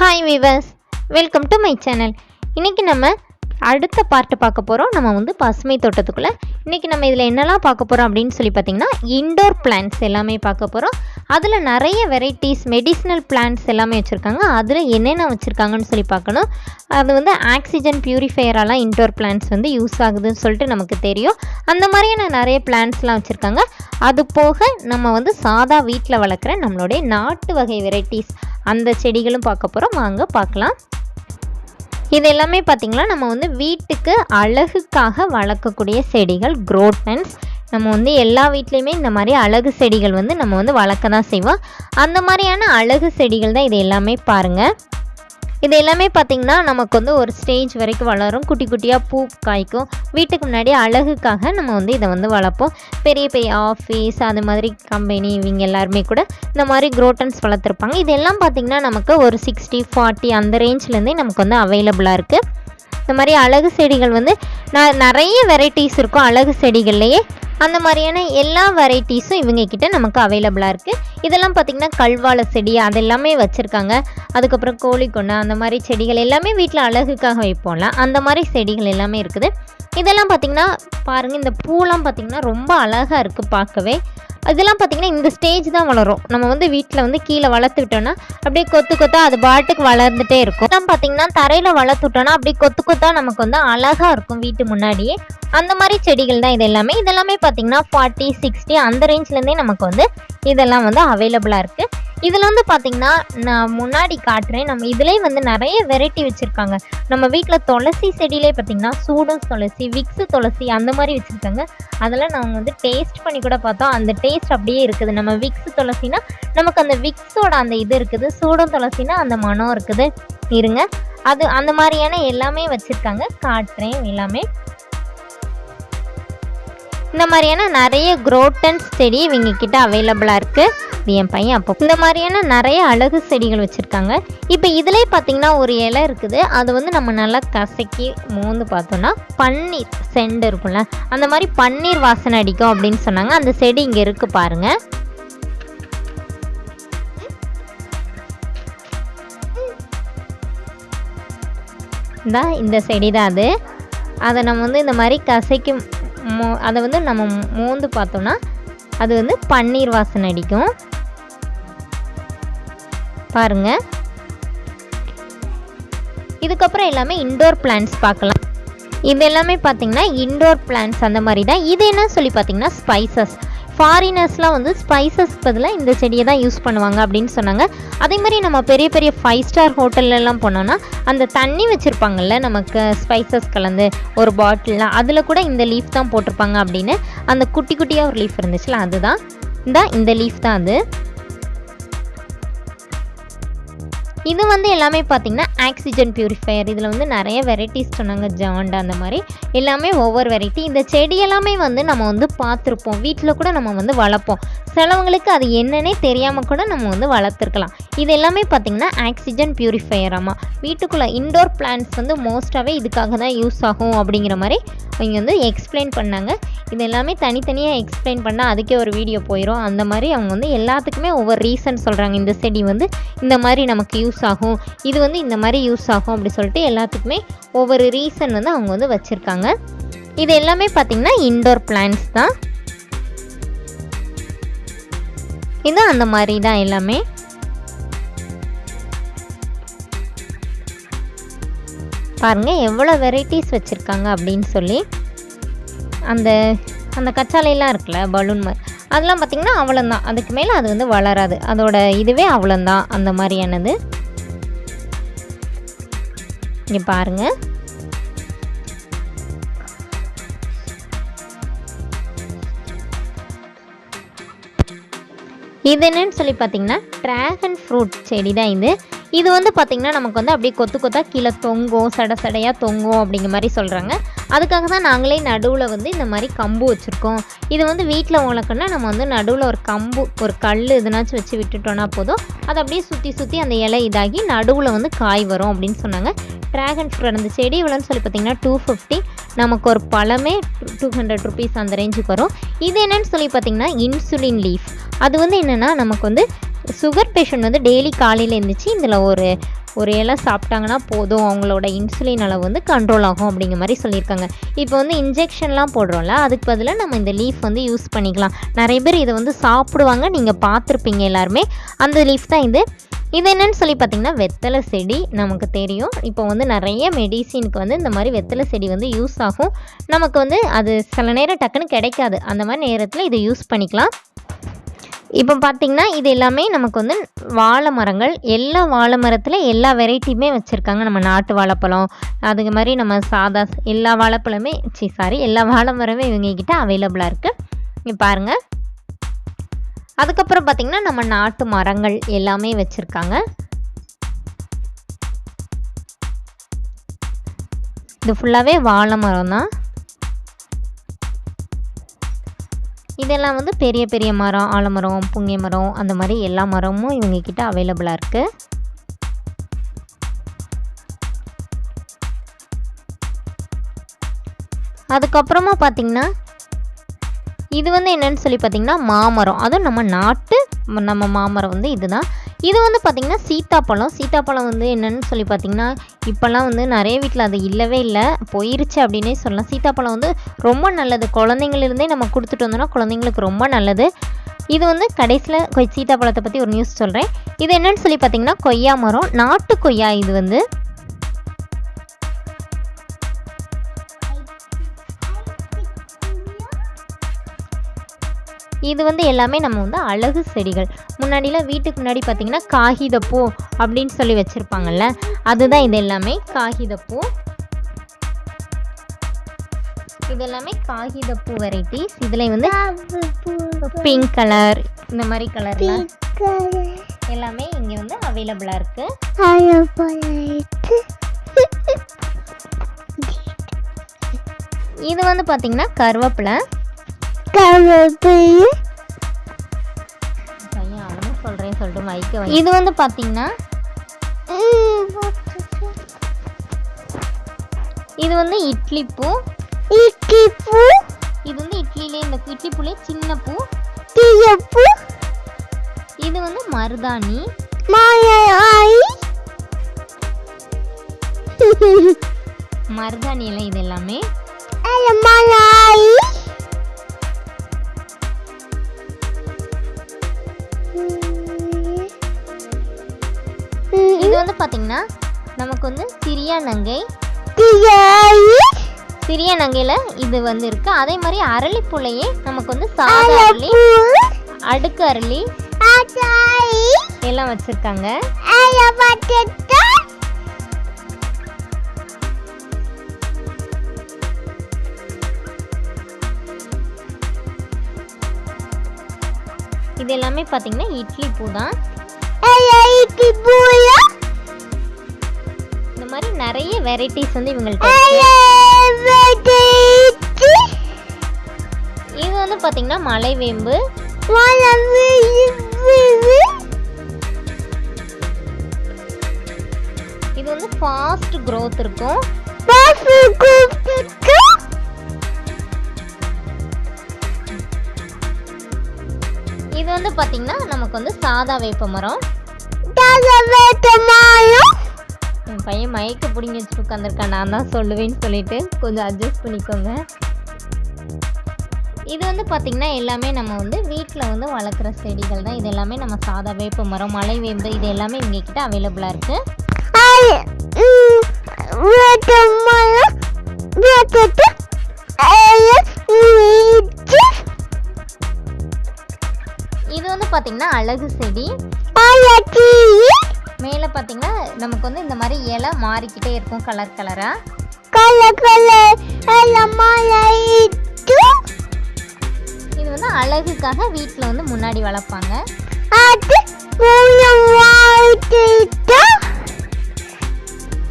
Hi viewers welcome to my channel இன்றைக்கி நம்ம அடுத்த பார்ட்டு பார்க்க போகிறோம் நம்ம வந்து பசுமை தோட்டத்துக்குள்ளே இன்றைக்கி நம்ம இதில் என்னெல்லாம் பார்க்க போகிறோம் அப்படின்னு சொல்லி பார்த்தீங்கன்னா இன்டோர் பிளான்ஸ் எல்லாமே பார்க்க போகிறோம் அதில் நிறைய வெரைட்டிஸ் மெடிசினல் பிளான்ஸ் எல்லாமே வச்சுருக்காங்க. அதில் என்னென்ன வச்சுருக்காங்கன்னு சொல்லி பார்க்கணும். அது வந்து ஆக்சிஜன் பியூரிஃபையரெல்லாம் இன்டோர் பிளான்ஸ் வந்து யூஸ் ஆகுதுன்னு சொல்லிட்டு நமக்கு தெரியும். அந்த மாதிரியான நிறைய பிளான்ஸ்லாம் வச்சுருக்காங்க. அது போக நம்ம வந்து சாதா வீட்டில் வளர்க்குற நம்மளுடைய நாட்டு வகை வெரைட்டிஸ் அந்த செடிகளும் பார்க்க போகிறோம் வாங்க பார்க்கலாம். இது எல்லாமே பார்த்திங்கன்னா நம்ம வந்து வீட்டுக்கு அழகுக்காக வளர்க்கக்கூடிய செடிகள் குரோட்டன்ஸ் நம்ம வந்து எல்லா வீட்லேயுமே இந்த மாதிரி அழகு செடிகள் வந்து நம்ம வந்து வளர்க்க தான் செய்வோம். அந்த மாதிரியான அழகு செடிகள் தான் இது எல்லாமே பாருங்கள் இது எல்லாமே பார்த்திங்கன்னா நமக்கு வந்து ஒரு ஸ்டேஜ் வரைக்கும் வளரும். குட்டி குட்டியாக பூ காய்க்கும். வீட்டுக்கு முன்னாடி அழகுக்காக நம்ம வந்து இதை வந்து வளர்ப்போம். பெரிய பெரிய ஆஃபீஸ் அது மாதிரி கம்பெனி இவங்க எல்லாருமே கூட இந்த மாதிரி குரோட்டன்ஸ் வளர்த்துருப்பாங்க. இதெல்லாம் பார்த்திங்கன்னா நமக்கு ஒரு சிக்ஸ்டி ஃபார்ட்டி அந்த ரேஞ்ச்லேருந்தே நமக்கு வந்து அவைலபிளாக இருக்குது இந்த மாதிரி அழகு செடிகள் வந்து நான் நிறைய வெரைட்டிஸ் இருக்கும் அழகு செடிகள்லேயே. அந்த மாதிரியான எல்லா வெரைட்டிஸும் இவங்க கிட்ட நமக்கு அவைலபிளாக இருக்குது இதெல்லாம் பார்த்திங்கன்னா கல்வாழை செடி அதெல்லாமே வச்சுருக்காங்க. அதுக்கப்புறம் கோழிக்கொண்டை அந்த மாதிரி செடிகள் எல்லாமே வீட்டில் அழகுக்காக வைப்போம்ல அந்த மாதிரி செடிகள் எல்லாமே இருக்குது. இதெல்லாம் பார்த்திங்கன்னா பாருங்கள் இந்த பூலாம் பார்த்திங்கன்னா ரொம்ப அழகாக இருக்குது பார்க்கவே. இதெல்லாம் பார்த்திங்கன்னா இந்த ஸ்டேஜ் தான் வளரும். நம்ம வந்து வீட்டில் வந்து கீழே வளர்த்து விட்டோம்னா அப்படியே கொத்து கொத்தா அது பாட்டுக்கு வளர்ந்துட்டே இருக்கும். இதெல்லாம் பார்த்திங்கன்னா தரையில் வளர்த்து விட்டோம்னா அப்படியே கொத்து கொத்தா நமக்கு வந்து அழகாக இருக்கும் வீட்டு முன்னாடியே. அந்த மாதிரி செடிகள் தான் இது எல்லாமே. இதெல்லாமே பார்த்திங்கன்னா ஃபார்ட்டி சிக்ஸ்டி அந்த ரேஞ்ச்லேருந்தே நமக்கு வந்து இதெல்லாம் வந்து அவைலபிளாக இருக்குது இதில் வந்து பார்த்திங்கன்னா நான் முன்னாடி காட்டுறேன். நம்ம இதுலேயே வந்து நிறைய வெரைட்டி வச்சுருக்காங்க. நம்ம வீட்டில் துளசி செடியிலே பார்த்திங்கன்னா சூடும் துளசி விக்ஸு துளசி அந்த மாதிரி வச்சுருக்காங்க. அதெல்லாம் நாங்கள் வந்து டேஸ்ட் பண்ணி கூட பார்த்தோம். அந்த டேஸ்ட் அப்படியே இருக்குது. நம்ம விக்ஸு துளசினா நமக்கு அந்த விக்ஸோட அந்த இது இருக்குது. சூடும் துளசினா அந்த மனம் இருக்குது. இருங்க. அது அந்த மாதிரியான எல்லாமே வச்சுருக்காங்க. காட்டுறேன் எல்லாமே. இந்த மாதிரியான நிறைய குரோட்டன்ஸ் செடி இவங்க கிட்ட அவைலபிளாக இருக்குது இது என் பையன் அப்போ. இந்த மாதிரியான நிறைய அழகு செடிகள் வச்சுருக்காங்க. இப்போ இதிலே பார்த்தீங்கன்னா ஒரு இலை இருக்குது. அது வந்து நம்ம நல்லா கசக்கி மோந்து பார்த்தோன்னா பன்னீர் செண்டு இருக்கும்ல. அந்த மாதிரி பன்னீர் வாசனை அடிக்கும் அப்படின்னு சொன்னாங்க. அந்த செடி இங்கே இருக்குது பாருங்கள் தான் இந்த செடி தான் அது. அதை நம்ம வந்து இந்த மாதிரி கசைக்கும் மோ அதை வந்து நம்ம மோந்து பார்த்தோம்னா அது வந்து பன்னீர் வாசனை அடிக்கும். பாருங்க. இதுக்கப்புறம் எல்லாமே இன்டோர் பிளான்ஸ் பார்க்கலாம். இது எல்லாமே பார்த்தீங்கன்னா இன்டோர் பிளான்ஸ் அந்த மாதிரி தான். இது என்ன சொல்லி பார்த்தீங்கன்னா ஸ்பைசஸ் ஃபாரினர்ஸ்லாம் வந்து ஸ்பைசஸ் பதிலாக இந்த செடியை தான் யூஸ் பண்ணுவாங்க அப்படின்னு சொன்னாங்க. அதே மாதிரி நம்ம பெரிய பெரிய ஃபைவ் ஸ்டார் ஹோட்டல்லலாம் போனோன்னா அந்த தண்ணி வச்சுருப்பாங்கல்ல நமக்கு ஸ்பைசஸ் கலந்து ஒரு பாட்டிலில் அதில் கூட இந்த லீஃப் தான் போட்டிருப்பாங்க அப்படின்னு அந்த குட்டி குட்டியாக ஒரு லீஃப் இருந்துச்சுல அதுதான். இந்த இந்த லீஃப் தான் அது. இது வந்து எல்லாமே பார்த்திங்கன்னா ஆக்சிஜன் பியூரிஃபையர் இதில் வந்து நிறைய வெரைட்டிஸ் சொன்னாங்க ஜாண்டா அந்த மாதிரி. எல்லாமே ஒவ்வொரு வெரைட்டி இந்த செடி எல்லாமே வந்து நம்ம வந்து பார்த்துருப்போம். வீட்டில் கூட நம்ம வந்து வளர்ப்போம். சிலவங்களுக்கு அது என்னன்னே தெரியாமல் கூட நம்ம வந்து வளர்த்துருக்கலாம். இது எல்லாமே பார்த்திங்கன்னா ஆக்சிஜன் பியூரிஃபையர் ஆமாம் வீட்டுக்குள்ளே இன்டோர் பிளான்ட்ஸ் வந்து மோஸ்ட்டாகவே இதுக்காக தான் யூஸ் ஆகும் அப்படிங்கிற மாதிரி அவங்க வந்து எக்ஸ்பிளைன் பண்ணாங்க. இது எல்லாமே தனித்தனியாக எக்ஸ்பிளைன் பண்ணால் அதுக்கே ஒரு வீடியோ போயிடும் அந்த மாதிரி அவங்க வந்து எல்லாத்துக்குமே ஒவ்வொரு ரீசன் சொல்கிறாங்க இந்த செடி வந்து இந்த மாதிரி நமக்கு யூஸ் ஆகும். இது வந்து இந்த மாதிரி யூஸ் ஆகும் அப்படி சொல்லிட்டு எல்லாத்துக்குமே ஒவ்வொரு ரீசன் வந்து அவங்க வந்து வச்சுருக்காங்க. இது எல்லாமே பார்த்திங்கன்னா இன்டோர் பிளான்ஸ் தான். இது அந்த மாதிரி தான் எல்லாமே. பாருங்கள் எவ்வளோ வெரைட்டிஸ் வச்சுருக்காங்க அப்படின்னு சொல்லி. அந்த அந்த கச்சாலையெல்லாம் இருக்குல்ல பலூன் மாதிரி அதெல்லாம் பார்த்திங்கன்னா அவ்வளோந்தான் அதுக்கு மேலே அது வந்து வளராது. அதோட இதுவே அவ்வளோந்தான் அந்த மாதிரியானது. இங்கே பாருங்கள் இது என்னன்னு சொல்லி பார்த்தீங்கன்னா ட்ராகன் ஃப்ரூட் செடி தான் இது. இது வந்து பார்த்திங்கன்னா நமக்கு வந்து அப்படியே கொத்து கொத்தா கீழே தொங்கும் சட சடையாக தொங்கும் அப்படிங்கிற மாதிரி சொல்கிறாங்க அதுக்காக தான் நாங்களே நடுவில் வந்து இந்த மாதிரி கம்பு வச்சுருக்கோம். இது வந்து வீட்டில் வளர்க்கணும்னா நம்ம வந்து நடுவில் ஒரு கம்பு ஒரு கல் எதுனாச்சும் வச்சு விட்டுட்டோன்னா போதும். அது அப்படியே சுற்றி சுற்றி அந்த இலை இதாகி நடுவில் வந்து காய் வரும் அப்படின்னு சொன்னாங்க. ட்ராகன் ஃப்ரூட் அந்த செடி இவ்வளோன்னு சொல்லி பார்த்தீங்கன்னா டூ ஃபிஃப்டி நமக்கு ஒரு பழமே டூ ஹண்ட்ரட் ருபீஸ் அந்த ரேஞ்சுக்கு வரும். இது என்னன்னு சொல்லி பார்த்தீங்கன்னா இன்சுலின் லீஃப் அது வந்து என்னென்னா நமக்கு வந்து சுகர் பேஷண்ட் வந்து டெய்லி காலையில் எழுந்திரிச்சு இதில் ஒரு ஒரு இலை சாப்பிட்டாங்கன்னா போதும் அவங்களோட இன்சுலின் அளவு வந்து கண்ட்ரோல் ஆகும் அப்படிங்கிற மாதிரி சொல்லியிருக்காங்க. இப்போ வந்து இன்ஜெக்ஷன்லாம் போடுறோம்ல அதுக்கு பதிலாக நம்ம இந்த லீஃப் வந்து யூஸ் பண்ணிக்கலாம். நிறைய பேர் இதை வந்து சாப்பிடுவாங்க நீங்கள் பார்த்துருப்பீங்க எல்லாருமே. அந்த லீஃப் தான் இது. இது என்னன்னு சொல்லி பார்த்தீங்கன்னா வெத்தலை செடி நமக்கு தெரியும். இப்போ வந்து நிறைய மெடிசினுக்கு வந்து இந்த மாதிரி வெத்தலை செடி வந்து யூஸ் ஆகும். நமக்கு வந்து அது சில நேரம் டக்குன்னு கிடைக்காது. அந்த மாதிரி நேரத்தில் இதை யூஸ் பண்ணிக்கலாம். இப்போ பார்த்திங்கன்னா இது எல்லாமே நமக்கு வந்து வாழை மரங்கள் எல்லா வாழை மரத்தில் எல்லா வெரைட்டியுமே வச்சுருக்காங்க. நம்ம நாட்டு வாழைப்பழம் அதுக்கு மாதிரி நம்ம சாதா எல்லா வாழைப்பழமே சி சாரி எல்லா வாழை மரமே இவங்ககிட்ட அவைலபிளாக இருக்குது பாருங்கள் அதுக்கப்புறம் பார்த்திங்கன்னா நம்ம நாட்டு மரங்கள் எல்லாமே வச்சுருக்காங்க. இது ஃபுல்லாகவே வாழை மரம் தான் இதெல்லாம் வந்து பெரிய பெரிய மரம் ஆலமரம் புங்கை மரம் அந்த மாதிரி எல்லா மரமும் இவங்க கிட்ட அவைலபிளாக இருக்குது அதுக்கப்புறமா பார்த்திங்கன்னா இது வந்து என்னன்னு சொல்லி பார்த்தீங்கன்னா மாமரம். அதுவும் நம்ம நாட்டு நம்ம மாமரம் வந்து இதுதான். இது வந்து பார்த்திங்கன்னா சீத்தாப்பழம். சீத்தாப்பழம் வந்து என்னன்னு சொல்லி பார்த்தீங்கன்னா இப்போல்லாம் வந்து நிறைய வீட்டில் அது இல்லவே இல்லை. போயிருச்சு அப்படின்னே சொல்லலாம். சீத்தாப்பழம் வந்து ரொம்ப நல்லது. குழந்தைங்களிருந்தே நம்ம கொடுத்துட்டு வந்தோம்னா குழந்தைங்களுக்கு ரொம்ப நல்லது. இது வந்து கடைசியில் கொய் சீத்தாப்பழத்தை பற்றி ஒரு நியூஸ் சொல்கிறேன் இது என்னன்னு சொல்லி பார்த்தீங்கன்னா கொய்யா மரம் நாட்டு கொய்யா இது வந்து. இது வந்து எல்லாமே நம்ம வந்து அழகு செடிகள். முன்னாடிலாம் வீட்டுக்கு முன்னாடி பார்த்தீங்கன்னா காகிதப்பூ அப்படின்னு சொல்லி வச்சுருப்பாங்கல்ல அதுதான் இது எல்லாமே காகிதப்பூ. இது எல்லாமே காகிதப்பூ வெரைட்டிஸ் இதில் வந்து பிங்க் கலர் இந்த மாதிரி கலர்லாம் எல்லாமே இங்கே வந்து அவைலபிளாக இருக்குது இது வந்து பார்த்தீங்கன்னா கருவேப்பிலை. பையன் அவனும் சொல்கிறேன் சொல்லிட்டு மைக்க இது வந்து பார்த்தீங்கன்னா இது வந்து இட்லி பூ. இது வந்து இட்லிலே இந்த இட்லி பூலே சின்ன பூ. இது வந்து மருதாணி. மருதாணி இலை இது எல்லாமே. சிறிய நங்கை. சிறிய நங்கையில் இது வந்து இருக்கு அதே மாதிரி அரளிப்புலையே நமக்கு வந்து சாதா அரளி அடுக்கு அரளி எல்லாம் வச்சிருக்காங்க. இது எல்லாமே பார்த்தீங்கன்னா இட்லி பூ தான். இந்த மாதிரி நிறைய வெரைட்டிஸ் வந்து இவங்கள்ட்ட இது வந்து பார்த்தீங்கன்னா மலைவேம்பு இது வந்து ஃபாஸ்ட் growth இருக்கும். இது வந்து பார்த்தீங்கன்னா நமக்கு வந்து சாதா வேப்ப மரம் என் பையன் மயக்க பிடிங்கி வச்சுட்டு உட்காந்துருக்கான் நான் தான் சொல்லுவேன்னு சொல்லிட்டு கொஞ்சம் அட்ஜஸ்ட் பண்ணிக்கோங்க. இது வந்து பார்த்திங்கன்னா எல்லாமே நம்ம வந்து வீட்டில் வந்து வளர்க்குற செடிகள் தான். இது எல்லாமே நம்ம சாதா வேப்ப மரம் மலை வேம்பு இது எல்லாமே இவங்க கிட்ட அவைலபிளாக இருக்குது இது வந்து பார்த்திங்கன்னா அழகு செடி. நமக்கு வந்து இந்த மாதிரி இலை மாறிக்கிட்டே இருக்கும் கலர் கலராக இது வந்து அழகுக்காக வீட்டில் வந்து முன்னாடி வளர்ப்பாங்க.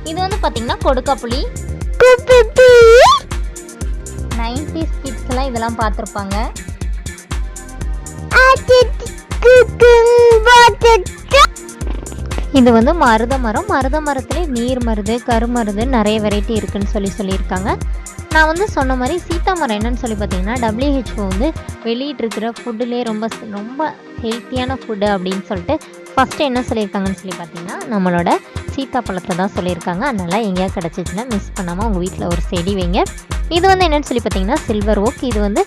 இது வந்து பார்த்தீங்கன்னா கொடுக்காப்புளி நைன்டிஸ் கிட்ஸ்லாம் இதெல்லாம் பார்த்துருப்பாங்க. இது வந்து மருத மரம். மருத மரத்துலேயே நீர் மருது கருமருது நிறைய வெரைட்டி இருக்குன்னு சொல்லி சொல்லியிருக்காங்க. நான் வந்து சொன்ன மாதிரி சீதா மரம் என்னன்னு சொல்லி பார்த்தீங்கன்னா டபிள்யூஹெச்ஓ வந்து வெளியிட்டிருக்கிற ஃபுட்டுலேயே ரொம்ப ரொம்ப ஹெல்த்தியான ஃபுட்டு அப்படின்னு சொல்லிட்டு ஃபஸ்ட்டு என்ன சொல்லியிருக்காங்கன்னு சொல்லி பார்த்தீங்கன்னா நம்மளோட சீத்தாப்பழத்தை தான் சொல்லியிருக்காங்க. அதனால் எங்கேயா கிடச்சிச்சின்னா மிஸ் பண்ணாமல் உங்கள் வீட்டில் ஒரு செடி வைங்க. இது வந்து என்னென்னு சொல்லி பார்த்தீங்கன்னா சில்வர் ஓக் இது வந்து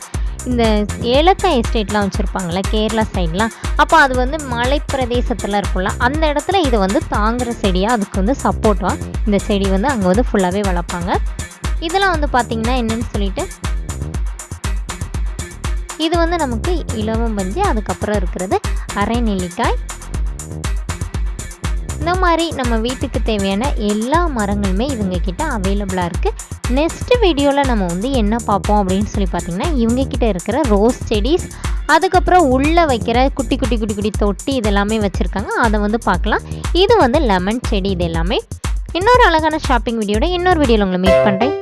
இந்த ஏலக்காய் எஸ்டேட்லாம் வச்சுருப்பாங்களே கேரளா சைட்லாம் அப்போ அது வந்து மலை பிரதேசத்தில் இருக்கும்ல அந்த இடத்துல இது வந்து தாங்குகிற செடியாக அதுக்கு வந்து சப்போர்ட்டாக இந்த செடி வந்து அங்கே வந்து ஃபுல்லாகவே வளர்ப்பாங்க. இதெல்லாம் வந்து பார்த்திங்கன்னா என்னென்னு சொல்லிட்டு இது வந்து நமக்கு இலவம் பஞ்சு அதுக்கப்புறம் இருக்கிறது அரை நெல்லிக்காய் இந்த மாதிரி நம்ம வீட்டுக்கு தேவையான எல்லா மரங்களுமே இவங்க கிட்ட அவைலபிளாக இருக்குது நெக்ஸ்ட் வீடியோவில் நம்ம வந்து என்ன பார்ப்போம் அப்படின்னு சொல்லி பார்த்தீங்கன்னா இவங்க கிட்ட இருக்கிற ரோஸ் செடிஸ் அதுக்கப்புறம் உள்ளே வைக்கிற குட்டி குட்டி குட்டி குட்டி தொட்டி இதெல்லாமே வச்சுருக்காங்க. அதை வந்து பார்க்கலாம். இது வந்து லெமன் செடி இது எல்லாமே. இன்னொரு அழகான ஷாப்பிங் வீடியோட இன்னொரு வீடியோவில் உங்களை மீட் பண்ணுறேன்